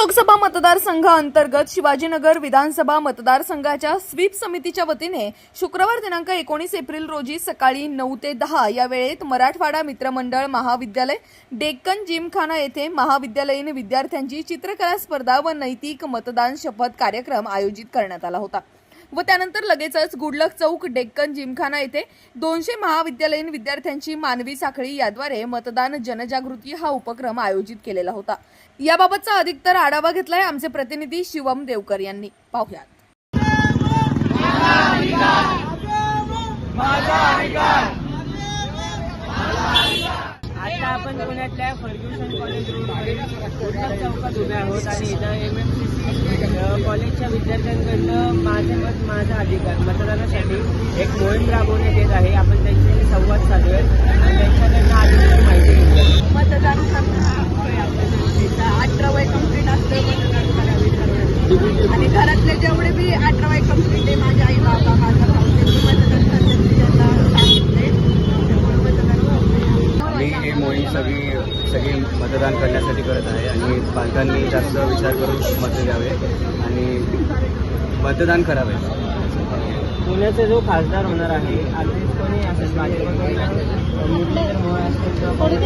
लोकसभा मतदारसंघाअंतर्गत शिवाजीनगर विधानसभा मतदारसंघाच्या स्वीप समितीच्या वतीने शुक्रवार दिनांक एकोणीस एप्रिल रोजी सकाळी नऊ ते दहा या वेळेत मराठवाडा मित्रमंडळ महाविद्यालय डेक्कन जिमखाना येथे महाविद्यालयीन विद्यार्थ्यांची चित्रकला स्पर्धा व नैतिक मतदान शपथ कार्यक्रम आयोजित करण्यात आला होता. व त्यानंतर लगेचच गुडलक चौक डेक्कन जिमखाना येथे दोनशे महाविद्यालयीन विद्यार्थ्यांची मानवी साखळी याद्वारे मतदान जनजागृती हा उपक्रम आयोजित केलेला होता. याबाबतचा अधिकतर आढावा घेतलाय आमचे प्रतिनिधी शिवम देवकर यांनी. पाहुयात आता आपण पुण्यातल्या फर्ग्युसन कॉलेज रोडवरील कुर्ला चौकात उभे आहोत आणि इथं एम एम सी सी कॉलेजच्या विद्यार्थ्यांकडनं माझे मत माझा अधिकार मतदानासाठी एक मोहीम राबवण्यात येत आहे. आपण त्यांच्याशी संवाद साधूया आणि त्यांच्याकडनं अधिक माहिती घेऊया मतदान अठरा वय कंप्लीट असतं मतदान करावे. आणि घरातले जेवढे बी अठरा वय कंप्लीट आहे माझे आई बाबा माझा भाऊ त्यांनी मतदान करण्याची त्यांना सांगितले त्यामुळे मतदान करणे. मी ही मोहीम सगळी मतदान करण्यासाठी करत आहे आणि पालकांनी जास्त विचार करून मत द्यावे आणि मतदान करावे. पुण्याचा जो खासदार होणार आहे कोणी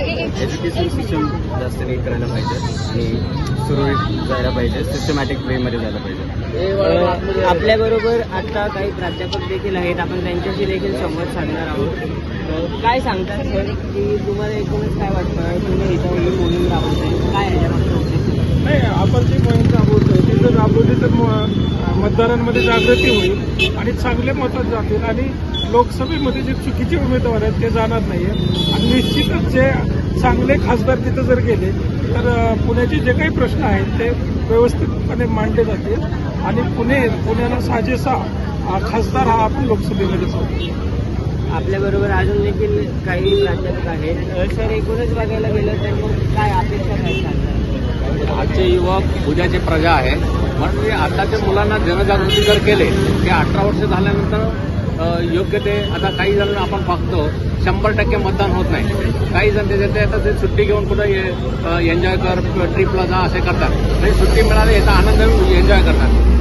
एज्युकेशन सिस्टम जास्त नीट करायला पाहिजे आणि सुरळीत जायला पाहिजे. सिस्टमॅटिक वेमध्ये जायला पाहिजे. आपल्या बरोबर आता काही प्राध्यापक देखील आहेत. आपण त्यांच्याशी देखील संवाद साधणार आहोत. काय सांगतात सर? की तुम्हाला एकूणच काय वाटतं? तुम्ही इथं ही मोहीम राबवताय काय याच्या? नाही आपण जी मोहीम राबवतोय राबवली तर म- मतदारांमध्ये जागृती होईल आणि चांगले मतं जातील आणि लोकसभेमध्ये जे चुकीचे उमेदवार आहेत ते जाणार नाहीये. आणि निश्चितच जे चांगले खासदार तिथं जर गेले तर पुण्याचे जे काही प्रश्न आहेत ते व्यवस्थितपणे मांडले जातील आणि पुणे पुण्याला साजेसा खासदार हा आपण लोकसभेमध्ये पाहू आपल्या बरोबर अजून देखील काही प्राध्यापक आहेत सर एकूणच बघायला गेलं तर मग काय अपेक्षा काय सांगतात आजचे युवक उद्याची प्रजा आहे म्हणून मी आताच्या मुलांना जनजागृती जर केले की अठरा वर्ष झाल्यानंतर योग्य ते आता काही जण आपण बघतो शंभर टक्के मतदान होत नाही. काही जण त्याच्यात ते आता ते सुट्टी घेऊन कुठं एन्जॉय कर ट्रिपला जा असे करतात. म्हणजे सुट्टी मिळाली याचा आनंद एन्जॉय करतात.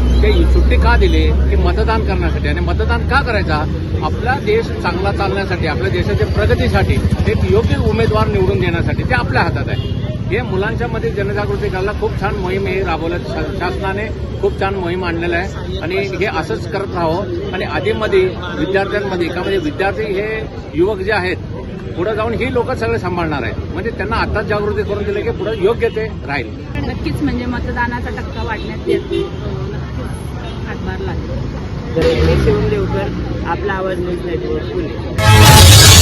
ते का दिली की मतदान करण्यासाठी? आणि मतदान का करायचा? आपला देश चांगला चालण्यासाठी आपल्या देशाच्या प्रगतीसाठी एक योग्य उमेदवार निवडून देण्यासाठी ते आपल्या हातात आहे. हे मुलांच्या मध्ये जनजागृती करायला खूप छान मोहीम हे राबवलं शासनाने खूप छान मोहीम आणलेलं आहे. आणि हे असंच करत राहावं आणि आधीमध्ये विद्यार्थ्यांमध्ये का म्हणजे विद्यार्थी हे युवक जे आहेत पुढे जाऊन ही लोक सगळे सांभाळणार आहेत. म्हणजे त्यांना आताच जागृती करून दिली की पुढे योग्य ते राहील. नक्कीच म्हणजे मतदानाचा टक्का वाढण्यात येतो हातभार लागतो तर देवकर आपला आवाज न्यूज नेटवर्क पुणे.